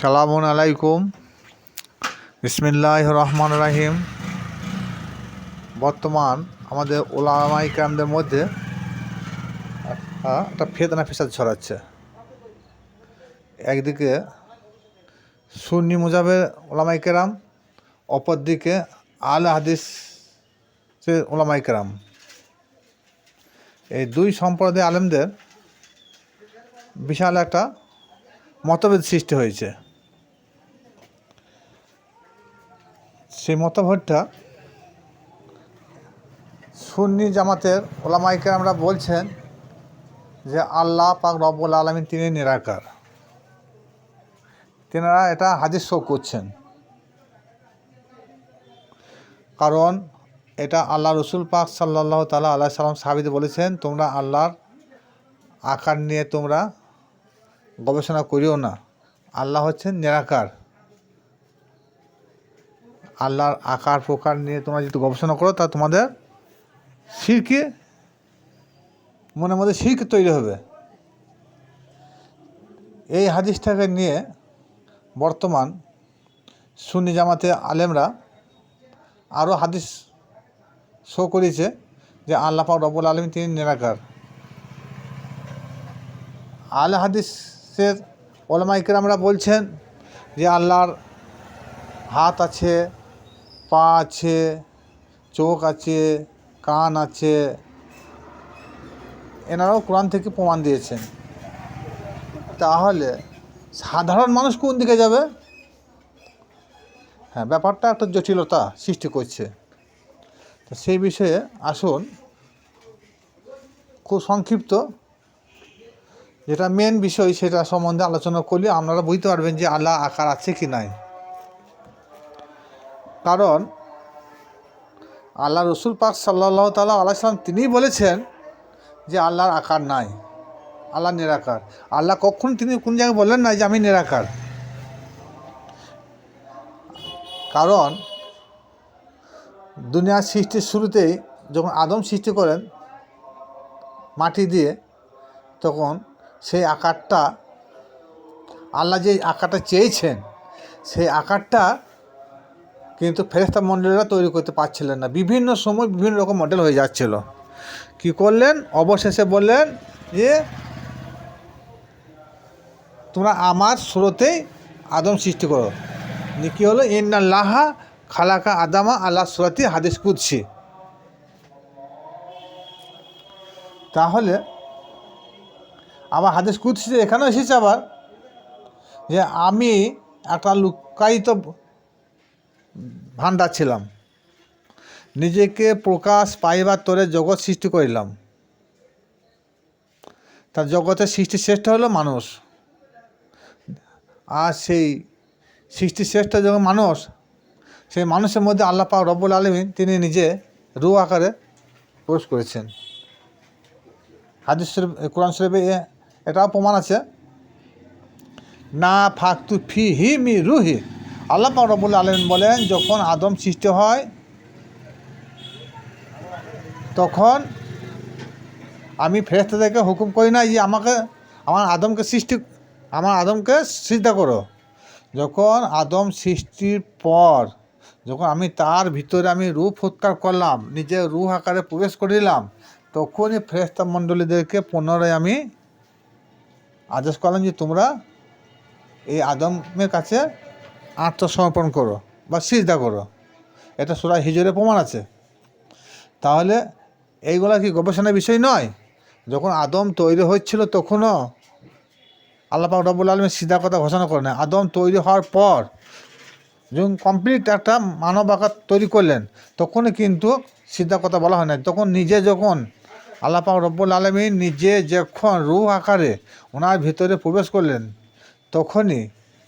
সালামুন আলাইকুম। বিসমিল্লাহ রহমান রাহিম। বর্তমান আমাদের ওলামাই ক্রামদের মধ্যে একটা ফেতনা ফেসাদ ছড়াচ্ছে। একদিকে সুন্নি মুজাবের ওলামাই কেরাম, অপরদিকে আল হাদিস ওলামাই কেরাম। এই দুই সম্প্রদায় আলেমদের বিশাল একটা মতভেদ সৃষ্টি হয়েছে। সেই মতভেদটা সুন্নি জামাতের ওলামাইকে আমরা বলছেন যে আল্লাহ পাক রব্বুল আলমিন তিনি নিরাকার। তেনারা এটা হাদিস শো করছেন। কারণ এটা আল্লাহ রসুল পাক সাল্লাহ তালা আল্লাহ সাল্লাম সাহাবিদ বলেছেন, তোমরা আল্লাহর আকার নিয়ে তোমরা গবেষণা করিও না। আল্লাহ হচ্ছেন নিরাকার। আল্লাহর আকার প্রকার নিয়ে তোমরা যদি গবেষণা করো, তা তোমাদের শিরকে মনে মধ্যে শিরকে তৈরি হবে। এই হাদিসটাকে নিয়ে বর্তমান সুন্নি জামাতে আলেমরা আরও হাদিস শো করেছে যে আল্লাহ পাক রব্বুল আলমী তিনি নিরাকার। আল হাদিসের ওলামাইকের আমরা বলছেন যে আল্লাহর হাত আছে পা আছে, চোখ আছে, কান আছে। এনারাও কোরআন থেকে প্রমাণ দিয়েছেন। তাহলে সাধারণ মানুষ কোন দিকে যাবে? হ্যাঁ ব্যাপারটা একটা জটিলতা সৃষ্টি করছে। তো সেই বিষয়ে আসুন, খুব সংক্ষিপ্ত। যেটা মেন বিষয় সেটা সম্বন্ধে আলোচনা করলে আপনারা বুঝতে পারবেন যে আল্লাহ আকার আছে কি নাই। কারণ আল্লাহ রসুল পাক সাল্লাহ তাল্লাহ আলাইসালাম তিনিই বলেছেন যে আল্লাহর আকার নাই আল্লাহ নিরাকার। আল্লাহ কখন তিনি কোন জায়গায় বললেন না যে আমি নিরাকার। কারণ দুনিয়ার সৃষ্টির শুরুতেই যখন আদম সৃষ্টি করেন মাটি দিয়ে, তখন সেই আকারটা, আল্লাহ যে আকারটা চেয়েছেন, সেই আকারটা কিন্তু ফেরেস্তা মণ্ডলীরা তৈরি করতে পারছিলেন না। বিভিন্ন সময় বিভিন্ন রকম মডেল হয়ে যাচ্ছিল। কি করলেন? অবশেষে বললেন যে, তোমরা আমার স্রোতেই আদম সৃষ্টি করো। কী হলো? ইন্না লাহা খালাকা আদামা আল্লাহ সুরাতি হাদিস কুদছি তাহলে আবার হাদিস কুদসিতে এখানেও এসেছে আবার যে, আমি একটা লুকায়িত ভাণ্ডার ছিলাম। নিজেকে প্রকাশ পাইবার তরে জগৎ সৃষ্টি করিলাম। তার জগতের সৃষ্টি শ্রেষ্ঠ হলো মানুষ। আর সেই সৃষ্টি শ্রেষ্ঠ যখন মানুষ, সেই মানুষের মধ্যে আল্লাহ পাক রব্বুল আলমিন তিনি নিজে রু আকারে প্রবেশ করেছেন। হাদিস শরীফ, কোরআন শরীফে এটাও প্রমাণ আছে। না ফাকতু ফি হি মি রুহি। আল্লাহ পাক রব্বুল আলমিন বলেন, যখন আদম সৃষ্টি হয়, তখন আমি ফেরেস্তাদেরকে হুকুম করি না যে আমাকে, আমার আদমকে সৃষ্টি, আমার আদমকে সিদ্ধা করো। যখন আদম সৃষ্টির পর, যখন আমি তার ভিতরে আমি রূপ ফুৎকার করলাম, নিজের রুহ আকারে প্রবেশ করিলাম তখনই ফেরেস্তা মণ্ডলীদেরকে পুনরায় আমি আদেশ করলাম যে তোমরা এই আদমের কাছে আত্মসমর্পণ করো বা সিজদা করো। এটা সুরা হিজরে প্রমাণ আছে। তাহলে এইগুলা কি গবেষণার বিষয় নয়? যখন আদম তৈরি হচ্ছিল তখনও আল্লাহ পাক রব্বুল আলমী সিধা কথা ঘোষণা করে না আদম তৈরি হওয়ার পর যখন কমপ্লিট একটা মানব আকার তৈরি করলেন, তখনই কিন্তু সিধা কথা বলা হয় না তখন নিজে যখন আল্লাহ পাক রব্বুল আলমী নিজে যখন রুহ আকারে ওনার ভিতরে প্রবেশ করলেন, তখনই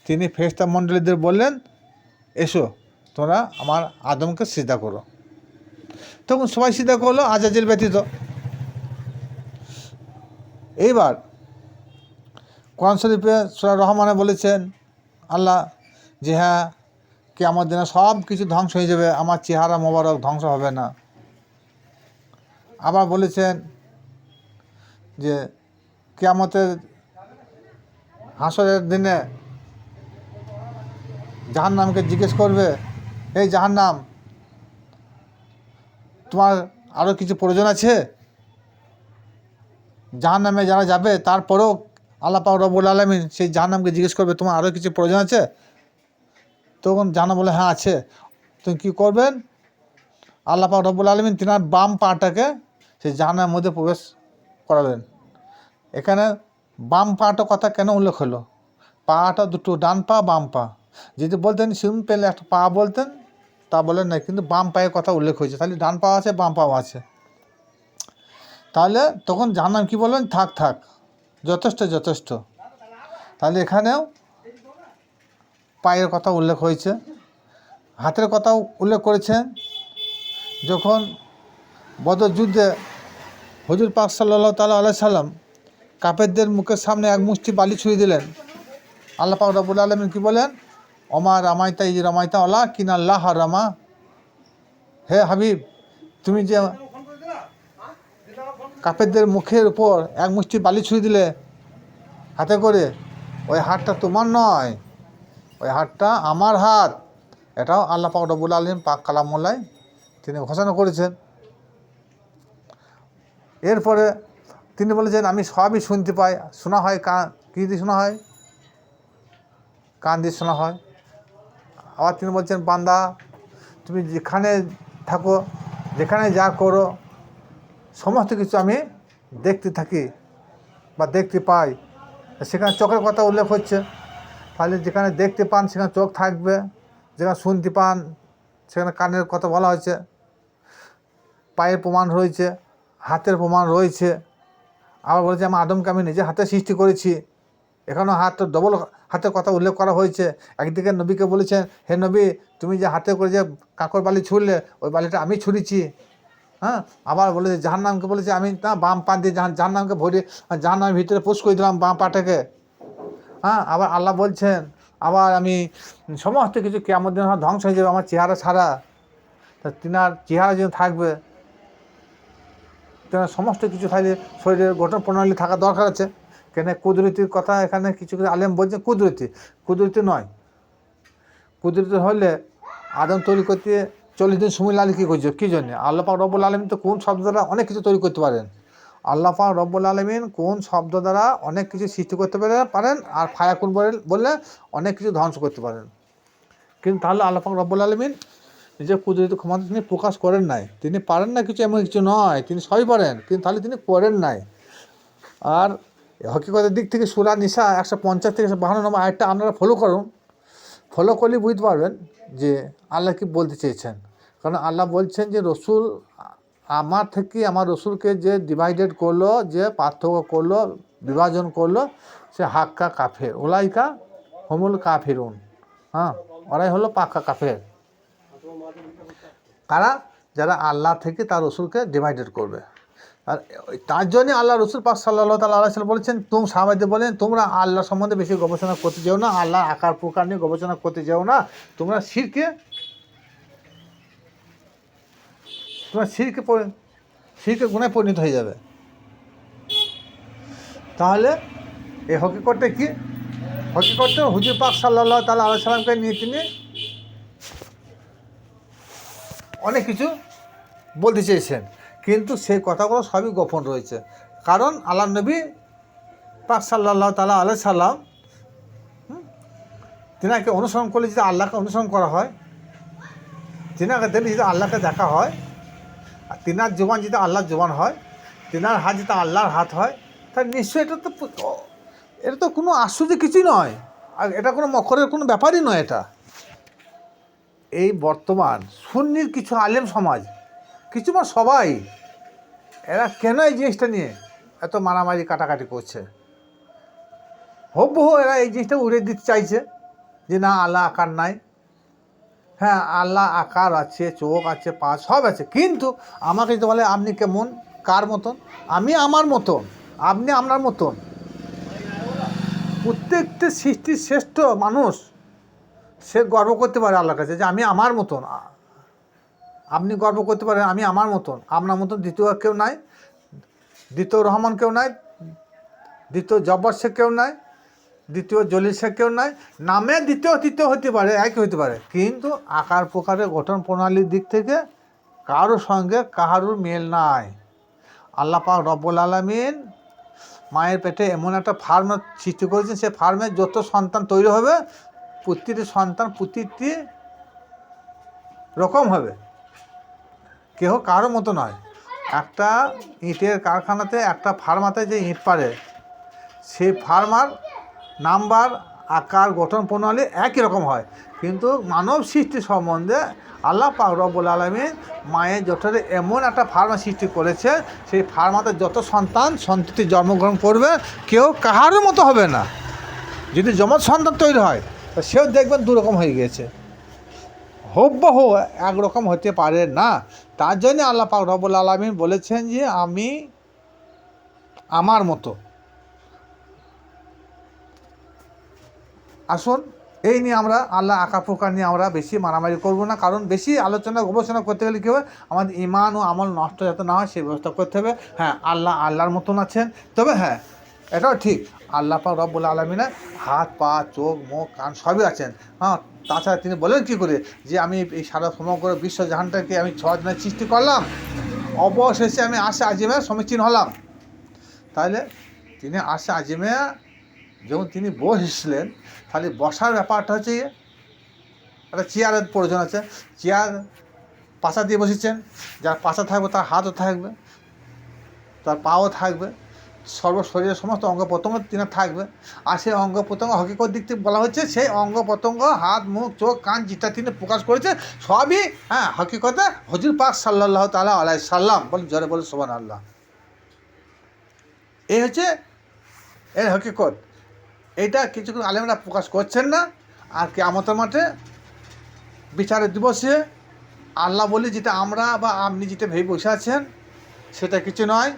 তিনি ফেরেস্তা মণ্ডলীদের বললেন, এসো, তোমরা আমার আদমকে সিদ্ধা করো। তখন সবাই সিধা করল, আজাজিল ব্যতীত। এইবার কোরআন শরীফে সুরা রহমানে বলেছেন, আল্লাহ, যে হ্যাঁ কি আমার দিনে সব কিছু ধ্বংস হয়ে যাবে, আমার চেহারা মোবারক ধ্বংস হবে না। আবার বলেছেন যে, কেয়ামতের হাসরের দিনে জাহান নামকে জিজ্ঞেস করবে, এই জাহান নাম তোমার আরও কিছু প্রয়োজন আছে? জাহান নামে যারা যাবে, তারপরেও আল্লাহ পাক রব্বুল আলমিন সেই জাহান নামকে জিজ্ঞেস করবে, তোমার আরও কিছু প্রয়োজন আছে? তখন জানা বলে হ্যাঁ আছে। তুমি কী করবেন? আল্লাহ পাক রব্বুল আলমিন তিনার বাম পাটাকে সেই জাহানের মধ্যে প্রবেশ করাবেন এখানে বাম পাটা কথা কেন উল্লেখ হলো? পাটা দুটো ডান পা, বাম পা। যদি বলতেন সিম্পল একটা পা বলতেন, তা বলেন না কিন্তু বাম পায়ের কথা উল্লেখ হয়েছে। তাহলে ডান পা আছে, বাম পাও আছে। তাহলে তখন জানলাম কী বলবেন থাক থাক। যথেষ্ট যথেষ্ট। তাহলে এখানেও পায়ের কথা উল্লেখ হয়েছে। হাতের কথাও উল্লেখ করেছেন যখন বদর যুদ্ধে হজুর পাক সাল্লাহ তালা আলাই সাল্লাম কাপেরদের মুখের সামনে এক মুষ্টি বালি ছুঁয়ে দিলেন, আল্লাহ পাক রবুল আলমিন কী বলেন? অমা রামাইতা ইজ রামাইতা, অলা কিন আল্লাহ রামা। হে হাবিব, তুমি যে কাপেরদের মুখের উপর এক মুষ্টি বালি ছুঁয়ে দিলে, হাতে করে, ওই হাতটা তোমার নয়, ওই হাতটা আমার হাত। এটাও আল্লাহ পাক রবুল আলম পাক কালামুল্লায় তিনি ঘোষণা করেছেন। এরপরে তিনি বলেছেন, আমি সবই শুনতে পাই, শোনা হয়, কান, কী দিয়ে শোনা হয়? কান দিয়ে শোনা হয়। আবার তিনি বলছেন, বান্দা, তুমি যেখানে থাকো, যেখানে যা করো, সমস্ত কিছু আমি দেখতে থাকি বা দেখতে পাই। সেখানে চোখের কথা উল্লেখ হচ্ছে। তাহলে যেখানে দেখতে পান, সেখানে চোখ থাকবে, যেখানে শুনতে পান, সেখানে কানের কথা বলা হয়েছে। পায়ের প্রমাণ রয়েছে, হাতের প্রমাণ রয়েছে। আবার বলেছে আমি আদমকে আমি নিজে হাতে সৃষ্টি করেছি। এখানেও হাত ডবল হাতের কথা উল্লেখ করা হয়েছে। একদিকে নবীকে বলেছেন, হে নবী, তুমি যে হাতে করে যে কাঁকর বালি ছুড়লে, ওই বালিটা আমি ছুঁড়েছি। হ্যাঁ? আবার বলেছে, জাহান্নামকে বলেছে, আমি না, বাম পা দিয়ে জাহান, জাহান্নামকে ভরে, জাহান্নামের ভিতরে পুষ করে দিলাম বাম পাটাকে। হ্যাঁ? আবার আল্লাহ বলছেন, আবার আমি সমস্ত কিছু কেমন দিন ধ্বংস হয়ে যাবে, আমার চেহারা ছাড়া। তা তিনার চেহারা যেন থাকবে, তেনার সমস্ত কিছু থাকলে শরীরের গঠন প্রণালী থাকা দরকার আছে। কেন কুদরতির কথা এখানে কিছু কিছু আলেম বলছে কুদরতি। কুদরতি নয়। কুদরতি হলে আদম তৈরি করতে চল্লিশ দিন সময় লাগে কী করছে? কী জন্যে? আল্লাহ পাক রব্বুল আলমিন তো কোন শব্দ দ্বারা অনেক কিছু তৈরি করতে পারেন। আল্লাহ পাক রব্বুল আলমিন কোন শব্দ দ্বারা অনেক কিছু সৃষ্টি করতে পারে পারেন আর ফায়াকুন বলে- বললে অনেক কিছু ধ্বংস করতে পারেন। কিন্তু তাহলে আল্লাহ পাক রব্বুল আলমিন নিজের কুদরতি ক্ষমতা তিনি প্রকাশ করেন নাই। তিনি পারেন না কিছু, এমন কিছু নয়। তিনি সবই পারেন, কিন্তু তাহলে তিনি করেন নাই। আর হকিকতের দিক থেকে সুরা নিশা একশো পঞ্চাশ থেকে বাহান্ন নম্বর আরেকটা আপনারা ফলো করুন। ফলো করলে বুঝতে পারবেন যে আল্লাহ কি বলতে চেয়েছেন। কারণ আল্লাহ বলছেন যে রসুল, আমার থেকে আমার রসুলকে যে ডিভাইডেড করল, যে পার্থক্য করল, বিভাজন করল, সে হাক্কা কাফের। ওলাইকা হমুল কাফিরুন। হ্যাঁ ওরাই হলো পাক্কা কাফের। কারা? যারা আল্লাহ থেকে তার রসুলকে ডিভাইডেড করবে। আর তার জন্য আল্লাহ রসুল পাক সাল্লাহ তাল্লাহ আল্লাহ বলেছেন, তুম সাহাবাইতে বলেন, তোমরা আল্লাহ সম্বন্ধে বেশি গবেষণা করতে যেও না আল্লাহ আকার প্রকার নিয়ে গবেষণা করতে যেও না। তোমরা শিরকে তোমরা শিরকে শিরকে গুণায় পরিণত হয়ে যাবে। তাহলে এই হকিকতটা কি? হকিকতটা হুজুর পাক সাল্লাহ তাল্লাহ আল্লাহ সাল্লামকে নিয়ে তিনি অনেক কিছু বলতে চেয়েছেন। কিন্তু সেই কথাগুলো সবই গোপন রয়েছে। কারণ আল্লাহ নবী পাক সাল্লাহ তালা আলাই সাল্লাম তিনাকে অনুসরণ করলে যদি আল্লাহকে অনুসরণ করা হয়, তিনাকে দেখলে যদি আল্লাহকে দেখা হয়, আর তিনার জবান যদি আল্লাহর জবান হয়, তিনার হাত যদি আল্লাহর হাত হয়, তাহলে নিশ্চয়ই এটা তো এটা তো কোনো আশ্চর্য কিছুই নয়। আর এটা কোনো মকরের কোনো ব্যাপারই নয় এটা। এই বর্তমান সুন্নির কিছু আলেম সমাজ কিছু বা সবাই, এরা কেন এই জিনিসটা নিয়ে এত মারামারি কাটাকাটি করছে? হবহু এরা এই জিনিসটা উড়ে দিতে চাইছে যে না, আল্লাহ আকার নাই। হ্যাঁ আল্লাহ আকার আছে, চোখ আছে, পা সব আছে, কিন্তু আমাকে যদি বলে, আপনি কেমন? কার মতন? আমি আমার মতন, আপনি আপনার মতন। প্রত্যেকটা সৃষ্টির শ্রেষ্ঠ মানুষ, সে গর্ব করতে পারে আল্লাহর কাছে যে আমি আমার মতন। আপনি গর্ব করতে পারেন, আমি আমার মতন। আপনার মতন দ্বিতীয় কেউ নাই, দ্বিতীয় রহমান কেউ নাই, দ্বিতীয় জব্বর শেখ কেউ নাই, দ্বিতীয় জলিল শেখ কেউ নাই। নামে দ্বিতীয়, তৃতীয় হতে পারে, একই হতে পারে। কিন্তু আকার প্রকারের গঠন প্রণালীর দিক থেকে কারোর সঙ্গে কাহারুর মেল নাই। আল্লাহ পাক রব্বুল আলমিন মায়ের পেটে এমন একটা ফার্ম সৃষ্টি করেছেন, সে ফার্মে যত সন্তান তৈরি হবে, প্রতিটি সন্তান প্রতিটি রকম হবে। কেহ কারও মতো নয়। একটা ইটের কারখানাতে, একটা ফার্মাতে যে ইট পারে, সেই ফার্মার নাম্বার, আকার, গঠন প্রণালী একই রকম হয়। কিন্তু মানব সৃষ্টি সম্বন্ধে আল্লাহ পাক রব্বুল আলমী মায়ের জঠরে এমন একটা ফার্মা সৃষ্টি করেছে, সেই ফার্মাতে যত সন্তান সন্ততি জন্মগ্রহণ করবে, কেউ কাহারও মতো হবে না। যদি যমজ সন্তান তৈরি হয়, তা সেও দেখবেন দুরকম হয়ে গিয়েছে। হুবহু একরকম হতে পারে না। তার জন্য আল্লাহ পাক রবুল আলমিন বলেছেন যে আমি আমার মতো। আসুন, এই নিয়ে আমরা আল্লাহ আঁকা প্রকার নিয়ে আমরা বেশি মারামারি করব না, কারণ বেশি আলোচনা, গবেষণা করতে গেলে কী হবে? আমাদের ইমান ও আমল নষ্ট যাতে না হয়, সেই ব্যবস্থা করতে হবে। হ্যাঁ আল্লাহ আল্লাহর মতন আছেন। তবে হ্যাঁ এটাও ঠিক। আল্লাহ পাক রব্বুল আলমিনের হাত, পা, চোখ, মুখ, কান সবই আছেন। হ্যাঁ তাছাড়া তিনি বলেন কী করে? যে আমি এই সারা সমগ্র বিশ্ব জাহানটাকে আমি ছ দিনের সৃষ্টি করলাম। অবশেষে আমি আসে আজিমে সমীচীন হলাম। তাহলে তিনি আসে আজিমে যখন তিনি বসেছিলেন, তাহলে বসার ব্যাপারটা হচ্ছে একটা চেয়ারের প্রয়োজন আছে। চেয়ার পাশা দিয়ে বসেছেন। যার পাশা থাকবে, তার হাতও থাকবে, তার পাও থাকবে। সর্ব শরীরের সমস্ত অঙ্গ প্রত্যঙ্গ তিনার থাকবে। আর সেই অঙ্গ প্রত্যঙ্গ হকিকত দিক থেকে বলা হচ্ছে, সেই অঙ্গ প্রত্যঙ্গ, হাত, মুখ, চোখ, কান যেটা তিনি প্রকাশ করেছে, সবই হ্যাঁ হকিকতে হজুর পাক সাল্লাহ তালা আলাই সাল্লাম বলে জোরে বলে সোবান আল্লাহ এই হচ্ছে এর হকিকত এটা কিছুক্ষণ আলেমরা প্রকাশ করছেন না, আর কি আমাদের মাঠে বিচারের দিবসে আল্লাহ বলি যেটা আমরা বা আপনি যেটা ভেবে বসে আছেন, সেটা কিছু নয়।